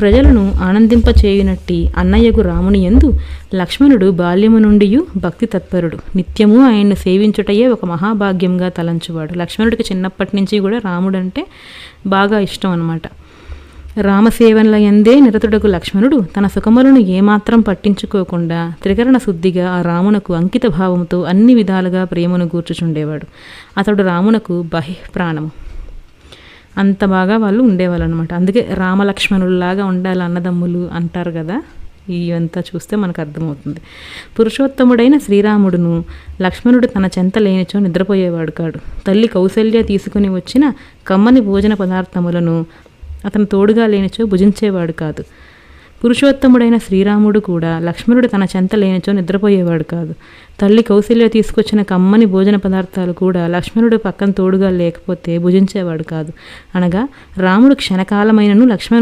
ప్రజలను ఆనందింపచేయునట్టి అన్నయ్యకు రాముని యందు లక్ష్మణుడు బాల్యము నుండి భక్తి తత్పరుడు. నిత్యము ఆయన్ను సేవించుటయే ఒక మహాభాగ్యంగా తలంచువాడు. లక్ష్మణుడికి చిన్నప్పటి నుంచి కూడా రాముడు అంటే బాగా ఇష్టం అనమాట రామసేవన్ల ఎందే నిరతుడకు లక్ష్మణుడు తన సుఖములను ఏమాత్రం పట్టించుకోకుండా త్రికరణ శుద్ధిగా ఆ రామునకు అంకిత భావముతో అన్ని విధాలుగా ప్రేమను గూర్చుచుండేవాడు. అతడు రామునకు బహిప్రాణము అంత బాగా వాళ్ళు ఉండేవాళ్ళు అనమాట అందుకే రామలక్ష్మణుల్లాగా ఉండాలి అన్నదమ్ములు అంటారు కదా ఇవంతా చూస్తే మనకు అర్థమవుతుంది. పురుషోత్తముడైన శ్రీరాముడును లక్ష్మణుడు తన చెంత లేనిచో నిద్రపోయేవాడు కాడు. తల్లి కౌశల్య తీసుకుని వచ్చిన కమ్మని భోజన పదార్థములను అతను తోడుగా లేనిచో భుజించేవాడు కాదు. పురుషోత్తముడైన శ్రీరాముడు కూడా లక్ష్మణుడు తన చెంత లేనిచో నిద్రపోయేవాడు కాదు. తల్లి కౌశల్య తీసుకొచ్చిన కమ్మని భోజన పదార్థాలు కూడా లక్ష్మణుడు పక్కన తోడుగా లేకపోతే భుజించేవాడు కాదు. అనగా రాముడు క్షణకాలమైనను లక్ష్మణుడు